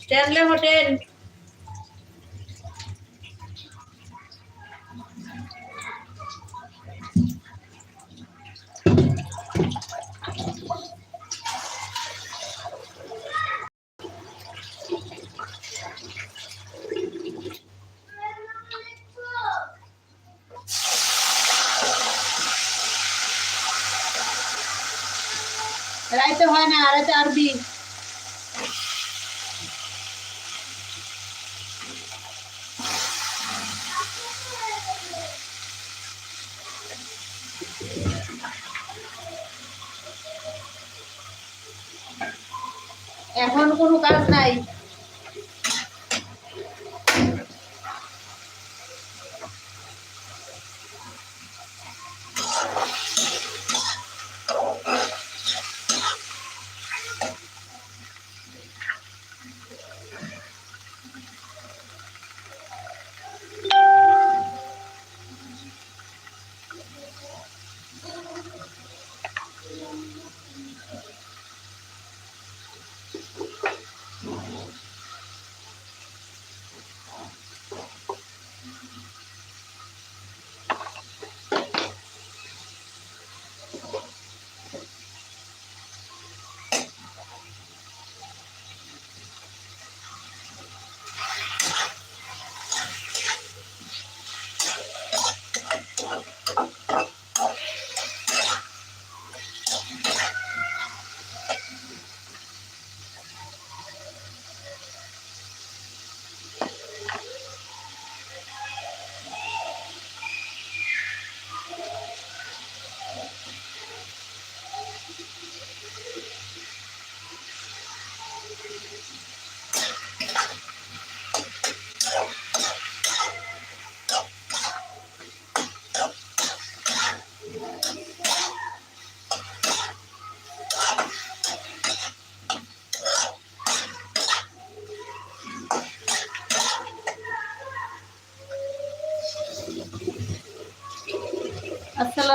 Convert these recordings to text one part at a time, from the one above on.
Stanley hotel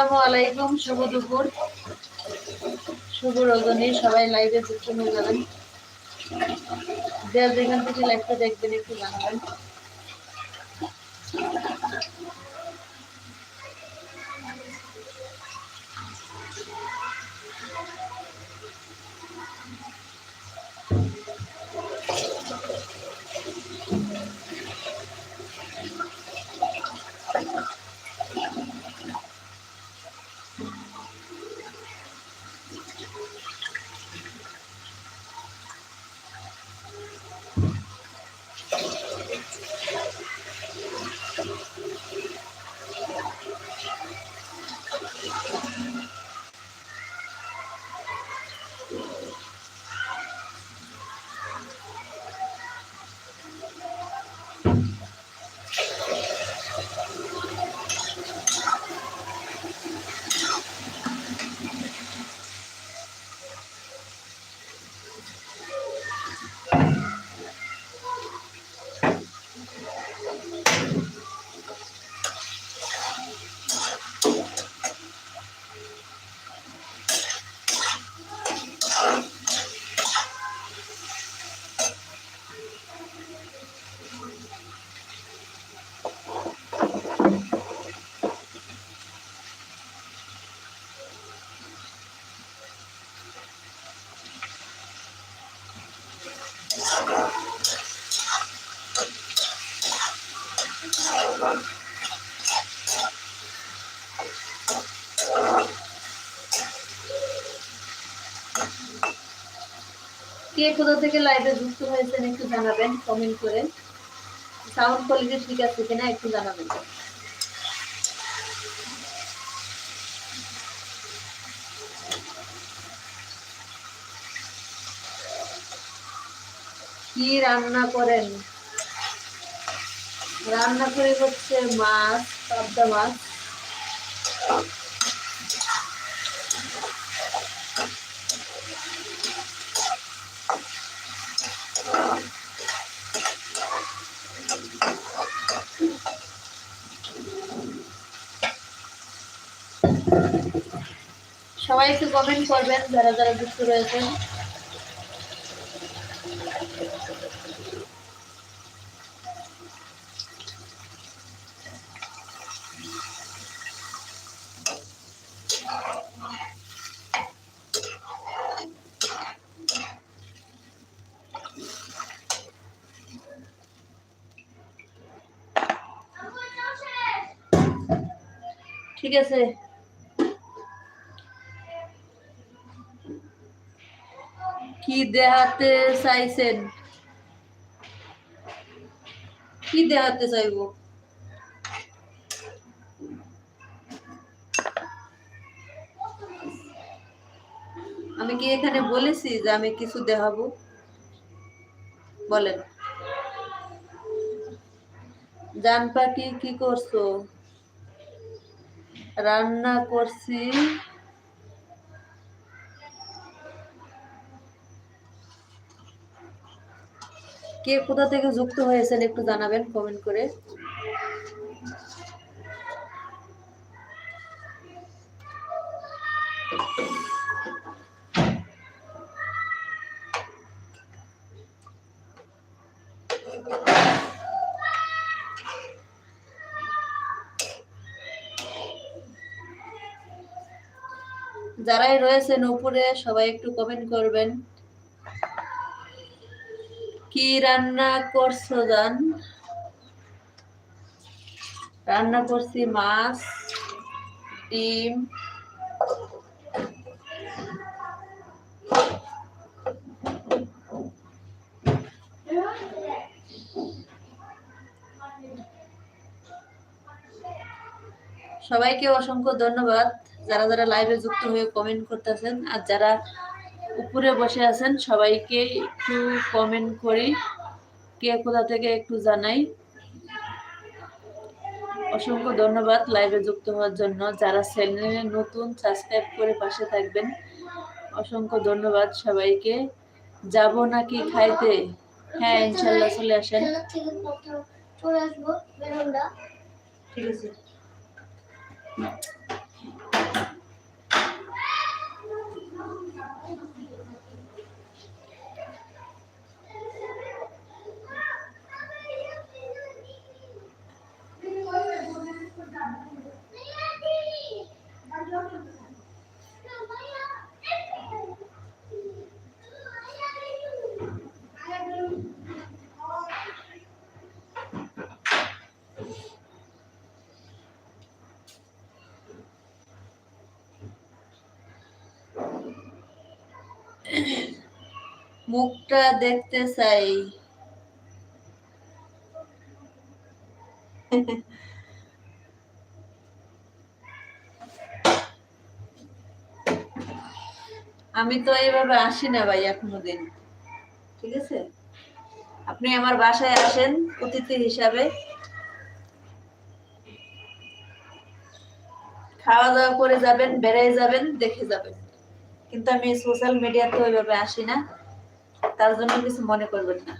আসসালামু আলাইকুম, শুভ দুপুর। শুভ রজনী, সবাই লাইভে যুক্ত হয়ে যাবেন। যে যেখান থেকে লাইভটা দেখবেন, একটু জানাবেন। কে কোথা থেকে লাইভে যুক্ত হয়েছেন একটু জানাবেন কমেন্ট করে। সাউন্ড কোয়ালিটি ঠিক আছে কিনা একটু জানাবেন। কি রান্না করেন? রান্না করে হচ্ছে মাছ পাবদা মাছ। সবাই একটু কমেন্ট করবেন যারা যারা যুক্ত রয়েছেন। ঠিক আছে। কি দেখাতে চাইছেন? কি দেখাতে চাইব? আমি কি এখানে বলেছি যে আমি কিছু দেখাবো? বলেন। জান পাখি কি করছ? রান্না করছি। কে কোথা থেকে যুক্ত হয়েছেন একটু জানাবেন কমেন্ট করে। যারাই রয়েছেন উপরে, সবাই একটু কমেন্ট করবেন। কি রান্না করছ, জান? রান্না করছি মাছ, ডিম। সবাইকে অসংখ্য ধন্যবাদ। যারা যারা লাইভে যুক্ত হয়ে কমেন্ট করতেছেন আর যারা উপরে বসে আছেন সবাইকে একটু কমেন্ট করি। কে কোথা থেকে একটু জানাই। অসংখ্য ধন্যবাদ লাইভে যুক্ত হওয়ার জন্য। যারা চ্যানেলে নতুন সাবস্ক্রাইব করে পাশে থাকবেন অসংখ্য ধন্যবাদ সবাইকে। যাব নাকি খাইতে? হ্যাঁ ইনশাল্লাহ চলে আসেন। ঠিক আছে। মুখটা দেখতে চাই। আমি তো এইভাবে আসি না ভাই এখনও দিন। ঠিক আছে? আপনি আমার বাসায় আসেন অতিথি হিসাবে। খাওয়া দাওয়া করে যাবেন বেড়ে যাবেন, দেখে যাবেন। কিন্তু আমি সোশ্যাল মিডিয়াতে ওইভাবে আসি না। তার জন্য কিছু মনে করবেন না।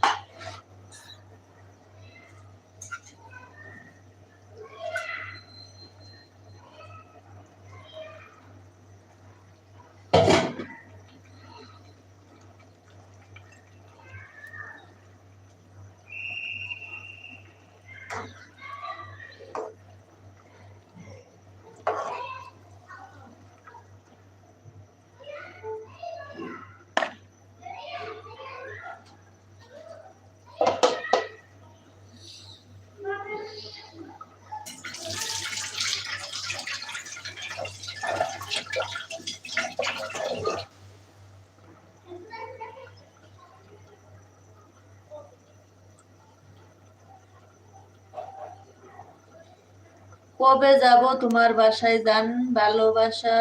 কবে যাব তোমার বাসায় যান ভালোবাসা,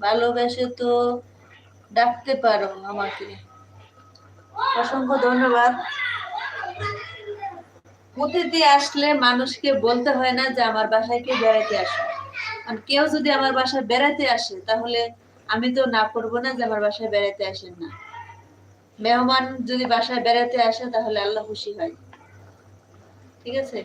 ভালোবেসে তো ডাকতে পারো আমাকে। অসংখ্য ধন্যবাদ। অতিথি আসলে মানুষকে বলতে হয় না যে আমার বাসায় কেউ বেড়াতে আসে। আর কেউ যদি আমার বাসায় বেড়াতে আসে, তাহলে আমি তো না করব না যে আমার বাসায় বেড়াতে আসেন না। মেহমান যদি বাসায় বেড়াতে আসে, তাহলে আল্লাহ খুশি হয়। ঠিক আছে?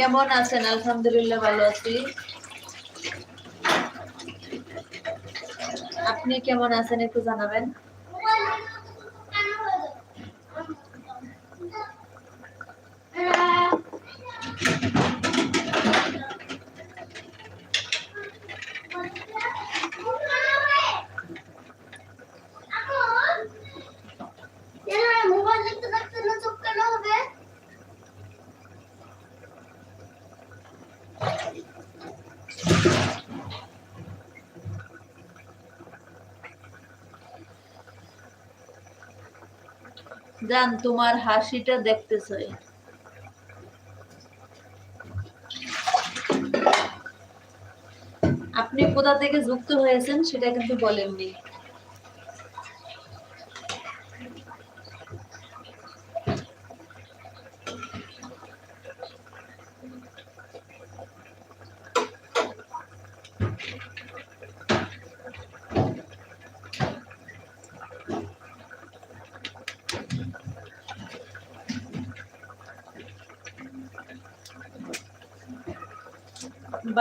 কেমন আছেন? আলহামদুলিল্লাহ ভালো আছি। আপনি কেমন আছেন একটু জানাবেন? জান তোমার হাসিটা দেখতে চাই। আপনি কোথা থেকে যুক্ত হয়েছেন সেটা কিন্তু বলেননি।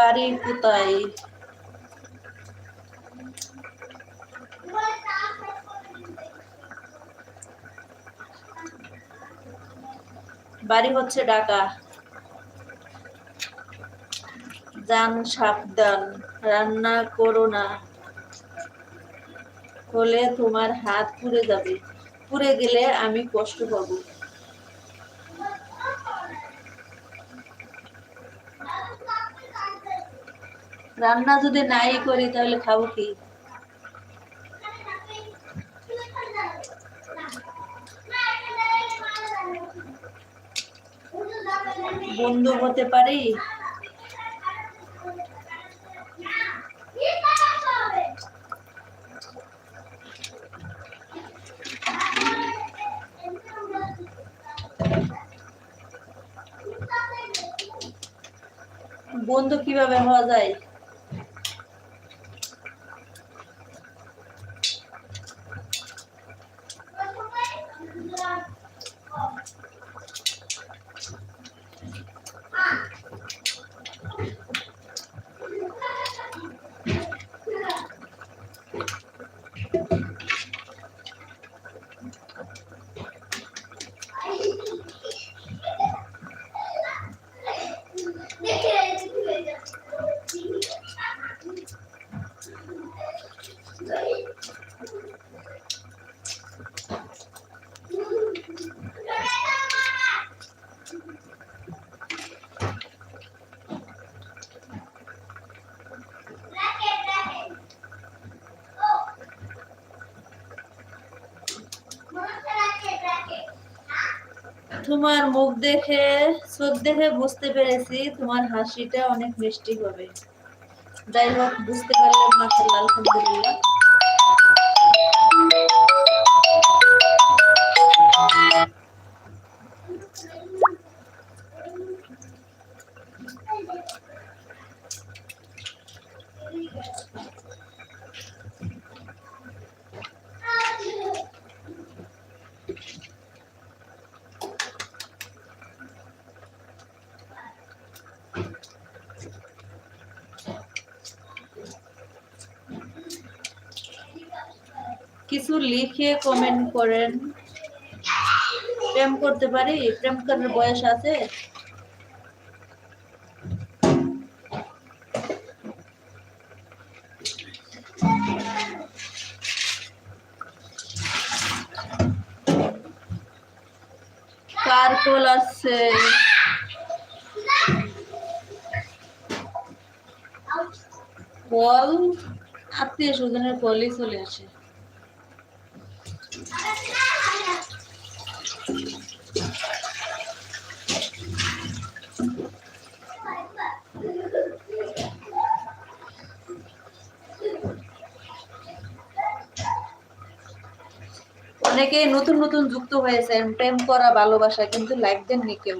বাড়ি, কোথায়? বাড়ি হচ্ছে ঢাকা। যান, সাবধান, রান্না করো না। হলে তোমার হাত পুড়ে যাবে। পুড়ে গেলে আমি কষ্ট পাবো। রান্না যদি নাই করি তাহলে খাব কি? বন্ধু হতে পারি? বন্ধু কীভাবে হওয়া যায়? তোমার মুখ দেখে, চোখ দেখে বুঝতে পেরেছি তোমার হাসিটা অনেক মিষ্টি হবে। যাই হোক, বুঝতে পারলাম মাসাল্লাহ আলহামদুলিল্লাহ লিখে কমেন্ট করেন। প্রেম করতে পারি? প্রেম করার বয়স আছে? কার কল আসছে কল আত্মীয় স্বজনের কলই চলে আসে অনেকে নতুন যুক্ত হয়েছেন, প্রেম করা ভালোবাসা, কিন্তু লাইক দেননি কেউ।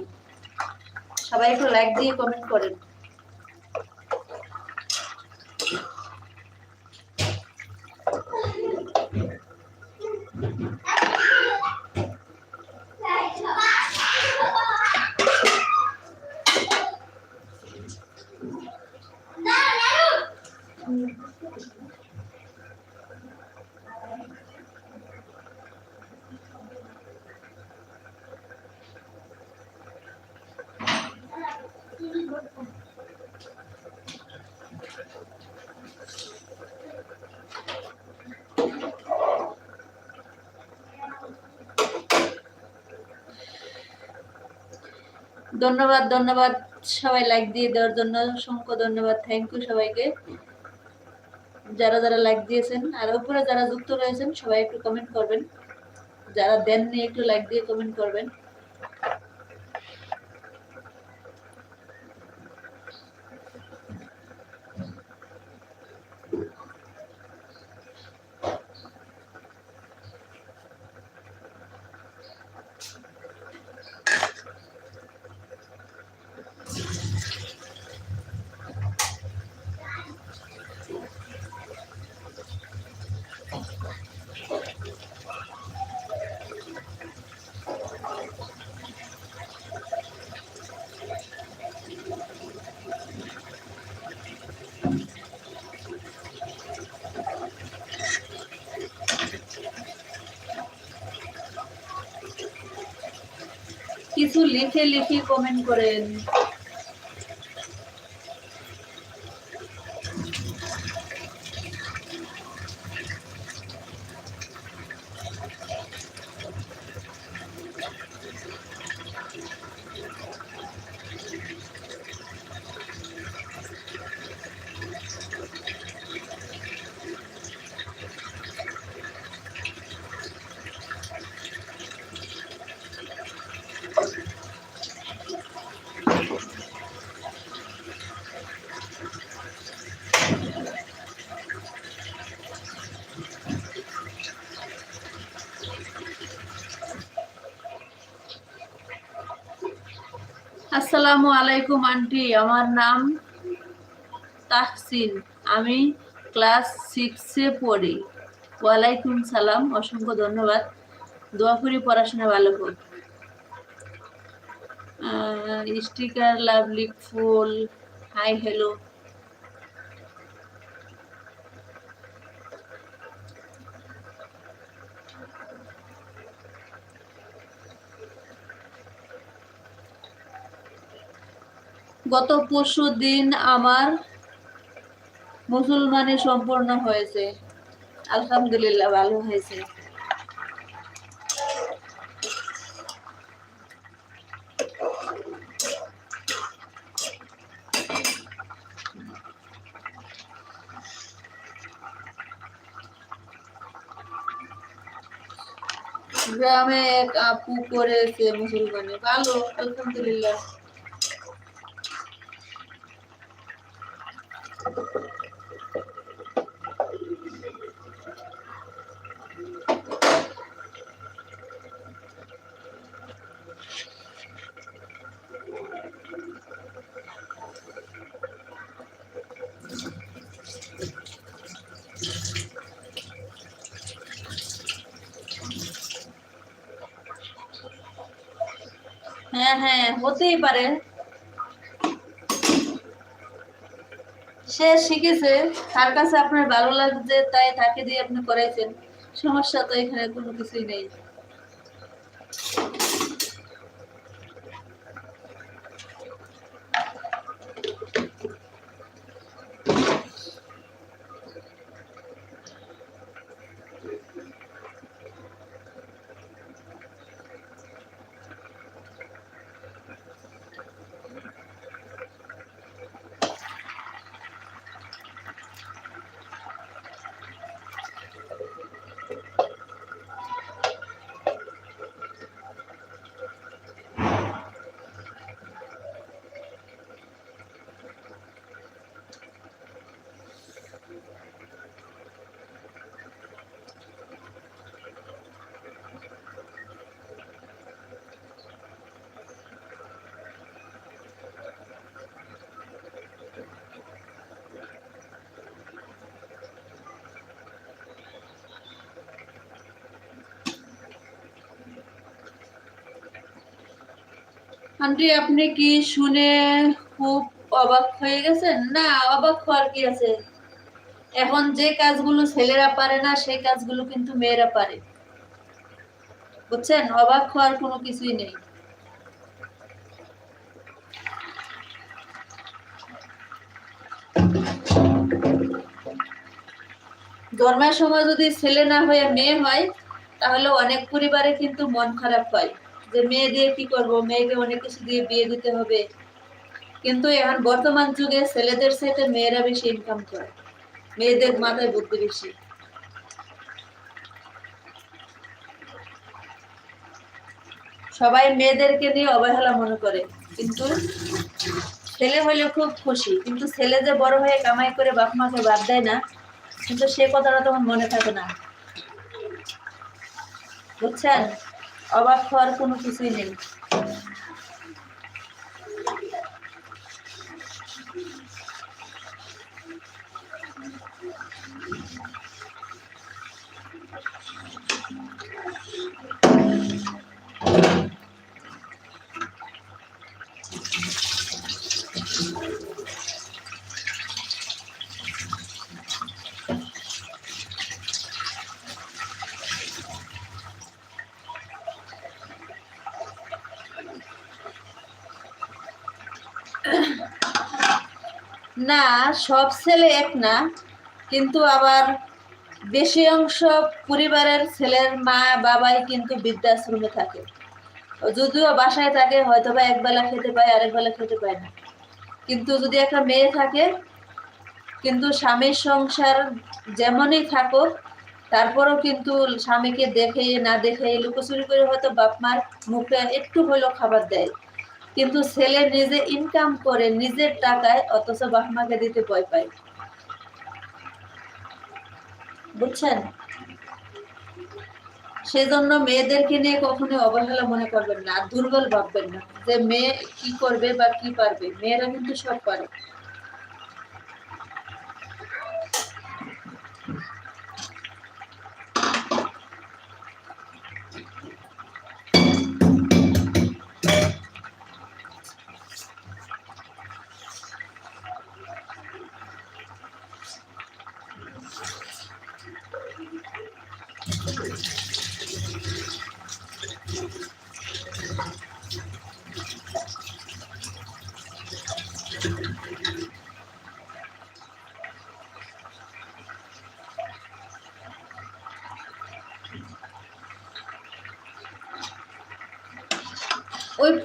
সবাই একটু লাইক দিয়ে কমেন্ট করেন। ধন্যবাদ ধন্যবাদ সবাই লাইক দিয়ে দেওয়ার জন্য। অসংখ্য ধন্যবাদ থ্যাংক ইউ সবাইকে। যারা যারা লাইক দিয়েছেন, আর উপরে যারা যুক্ত রয়েছেন, সবাই একটু কমেন্ট করবেন। যারা দেননি, একটু লাইক দিয়ে কমেন্ট করবেন কিছু লিখে কমেন্ট করেন। আসসালামু আলাইকুম, আন্টি। আমার নাম তাহসিন। আমি ক্লাস সিক্সে পড়ি। ওয়ালাইকুম সালাম, অসংখ্য ধন্যবাদ। দোয়া করি পড়াশোনা ভালো হোক। স্টিকার, লাভলি ফুল, হাই, হ্যালো। গত পরশু দিন আমার মুসলমানি সম্পূর্ণ হয়েছে। আলহামদুলিল্লাহ, ভালো হয়েছে। গ্রামে এক আপু করেছে মুসলমানি। ভালো, আলহামদুলিল্লাহ হ্যাঁ হ্যাঁ হতেই পারে। সে শিখেছে, তার কাছে আপনার ভালো লাগছে, তাই তাকে দিয়ে আপনি করাইছেন। সমস্যা তো এখানে কোনো কিছুই নেই। আন্টি, আপনি কি শুনে খুব অবাক হয়ে গেছেন? না, অবাক হওয়ার কি আছে? এখন যে কাজগুলো ছেলেরা পারে না, সেই কাজগুলো কিন্তু মেয়েরা পারে। বুঝছেন? অবাক হওয়ার কোনো কিছুই নেই। জন্মের সময় যদি ছেলে না হয়ে মেয়ে হয়, তাহলে অনেক পরিবারে কিন্তু মন খারাপ হয়। যে মেয়ে দিয়ে কি করব? মেয়েকে অনেক কিছু দিয়ে বিয়ে দিতে হবে। কিন্তু এখন বর্তমান যুগে ছেলেদের সাথে মেয়েরা বেশি ইনকাম করে। মেয়েদের মাথায় বুদ্ধি বেশি। সবাই মেয়েদেরকে নিয়ে অবহেলা মনে করে। কিন্তু ছেলে হইলে খুব খুশি। কিন্তু ছেলে যে বড় হয়ে কামাই করে বাপ মাকে বাদ দেয় না, কিন্তু সে কথাটা তখন মনে থাকে না। বুঝছেন? অবাক হওয়ার কোনো কিছুই নেই। না, সব ছেলে এক না, কিন্তু আবার বেশি অংশ পরিবারের ছেলের মা বাবাই কিন্তু বৃদ্ধাশ্রমে থাকে। যদিও বাসায় থাকে হয়তো বা একবেলা খেতে পায়, আরেক বেলা খেতে পায় না। কিন্তু যদি একটা মেয়ে থাকে, কিন্তু স্বামীর সংসার যেমনই থাকুক, তারপরও কিন্তু স্বামীকে দেখে না দেখে লুকোচুরি করে হয়তো বাপ মার মুখে একটু হলেও খাবার দেয়। কিন্তু ছেলে নিজে ইনকাম করে নিজের টাকায়, অথচ বাহমাকে দিতে ভয় পায়। বুঝছেন? সেজন্য মেয়েদেরকে নিয়ে কখনো অবহেলা মনে করবেন না, দুর্বল ভাববেন না যে মেয়ে কি করবে বা কি পারবে। মেয়েরা কিন্তু সব পারে।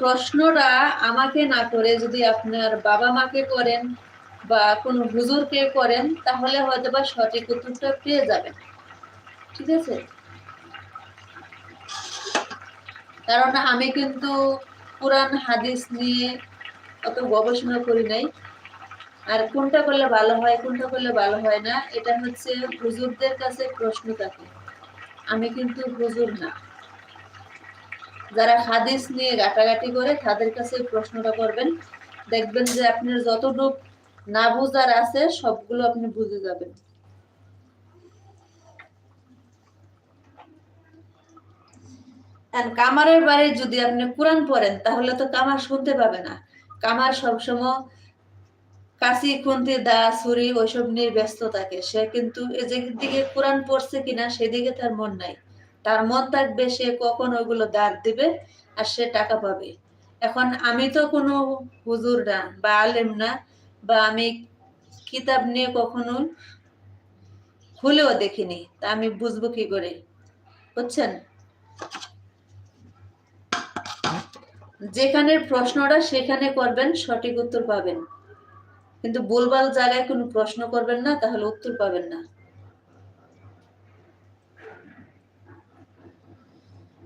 প্রশ্নটা আমাকে না করে যদি আপনার বাবা মাকে করেন বা কোনো হুজুরকে করেন, তাহলে হয়তো বা সঠিক উত্তরটা পেয়ে যাবেন। ঠিক আছে? কারণ আমি কিন্তু কোরআন, হাদিস নিয়ে অত গবেষণা করি নাই। আর কোনটা করলে ভালো হয়, কোনটা করলে ভালো হয় না, এটা হচ্ছে হুজুরদের কাছে প্রশ্ন থাকে। আমি কিন্তু হুজুর না। যারা হাদিস নিয়ে ঘাটাঘাটি করে তাদের কাছে প্রশ্নটা করবেন। দেখবেন যে আপনার যতটুক না বুঝার আছে, সবগুলো আপনি বুঝে যাবেন। কামারের বাড়ি যদি আপনি কোরআন পড়েন, তাহলে তো কামার শুনতে পাবে না। কামার সবসময় কাশি, খুন্তি, দা, ছুরি, ওইসব নিয়ে ব্যস্ত থাকে। সে কিন্তু দিকে কোরআন পড়ছে কিনা, সেদিকে তার মন নাই। তার মন থাকবে, সে কখন ওইগুলো দাঁড় দিবে আর সে টাকা পাবে। এখন আমি তো কোনো হুজুর না বা আলেম না বা আমি কিতাব নিয়ে কখনো খুলেও দেখিনি, তা আমি বুঝব কি করে? বুঝছেন? যেখানে প্রশ্নটা সেখানে করবেন, সঠিক উত্তর পাবেন। কিন্তু ভুলভাল জায়গায় কোনো প্রশ্ন করবেন না, তাহলে উত্তর পাবেন না।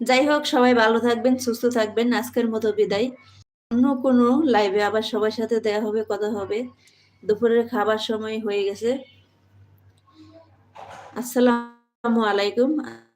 যাই হোক, সবাই ভালো থাকবেন, সুস্থ থাকবেন। আজকের মতো বিদায়। অন্য কোনো লাইভে আবার সবার সাথে দেয়া হবে, কথা হবে। দুপুরের খাবার সময় হয়ে গেছে। আসসালামু আলাইকুম।